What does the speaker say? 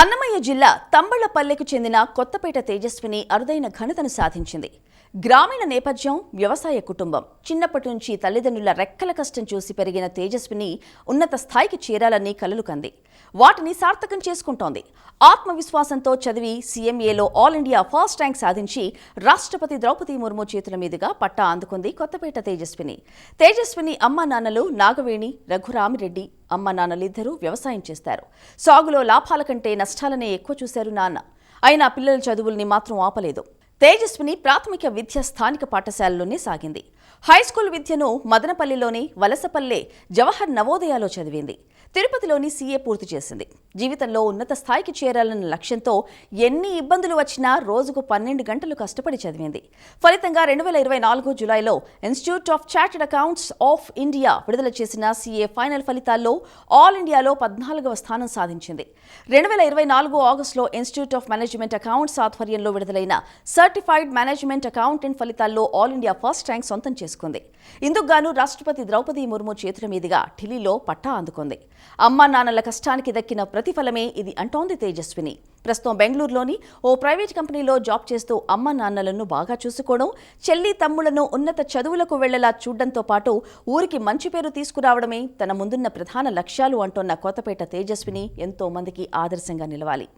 అన్నమయ్య జిల్లా తంబళ్ళపల్లెకు చెందిన కొత్తపేట తేజస్విని అరుదైన ఘనతను సాధించింది. గ్రామీణ నేపథ్యం వ్యవసాయ కుటుంబం. చిన్నప్పటి నుంచి తల్లిదండ్రుల రెక్కల కష్టం చూసి పెరిగిన తేజస్విని ఉన్నత స్థాయికి చేరాలని కలలు కంది. వాటిని సార్థకం చేసుకుంటోంది. ఆత్మవిశ్వాసంతో చదివి సీఎంఏలో ఆల్ ఇండియా ఫస్ట్ ర్యాంక్ సాధించి రాష్ట్రపతి ద్రౌపది ముర్ము చేతుల మీదుగా పట్టా అందుకుంది కొత్తపేట తేజస్విని. తేజస్విని అమ్మ నాన్నలు నాగవేణి రఘురామిరెడ్డి అమ్మ నాన్నలిద్దరూ వ్యవసాయం చేస్తారు. సాగులో లాభాల కంటే నష్టాలనే ఎక్కువ చూశారు నాన్న. అయినా పిల్లల చదువుల్ని మాత్రం ఆపలేదు. తేజస్విని ప్రాథమిక విద్య స్థానిక పాఠశాలలోనే సాగింది. హైస్కూల్ విద్యను మదనపల్లిలోని వలసపల్లె జవహర్ నవోదయాలో చదివింది. తిరుపతిలోని సీఏ పూర్తి చేసింది. జీవితంలో ఉన్నత స్థాయికి చేరాలన్న లక్ష్యంతో ఎన్ని ఇబ్బందులు వచ్చినా రోజుకు పన్నెండు గంటలు కష్టపడి చదివింది. ఫలితంగా రెండు వేల ఇరవై నాలుగు జులైలో institute of chartered accounts of India విడుదల చేసిన సీఏ ఫైనల్ ఫలితాల్లో ఆల్ ఇండియాలో పద్నాలుగవ స్థానం సాధించింది. రెండు వేల ఇరవై నాలుగు ఆగస్టులో ఇన్స్టిట్యూట్ ఆఫ్ మేనేజ్మెంట్ అకౌంట్స్ ఆధ్వర్యంలో విడుదలైన సర్టిఫైడ్ మేనేజ్మెంట్ అకౌంటెంట్ ఫలితాల్లో ఆల్ ఇండియా ఫస్ట్ ర్యాంక్ సొంతం చేసుకుంది. ఇందుకు గాను రాష్ట్రపతి ద్రౌపది ముర్ము చేతుల మీదుగా ఢిల్లీలో పట్టా అందుకుంది. అమ్మా నాన్నల కష్టానికి దక్కిన ప్రతిఫలమే ఇది అంటోంది తేజస్విని. ప్రస్తుతం బెంగళూరులోని ఓ ప్రైవేట్ కంపెనీలో జాబ్ చేస్తూ అమ్మ నాన్నలను బాగా చూసుకోవడం చెల్లి తమ్ముళ్ళను ఉన్నత చదువులకు వెళ్ళేలా చూడడంతో పాటు ఊరికి మంచి పేరు తీసుకురావడమే తన ముందున్న ప్రధాన లక్ష్యాలు అంటోన్న కొత్తపేట తేజస్విని ఎంతో మందికి ఆదర్శంగా నిలవాలి.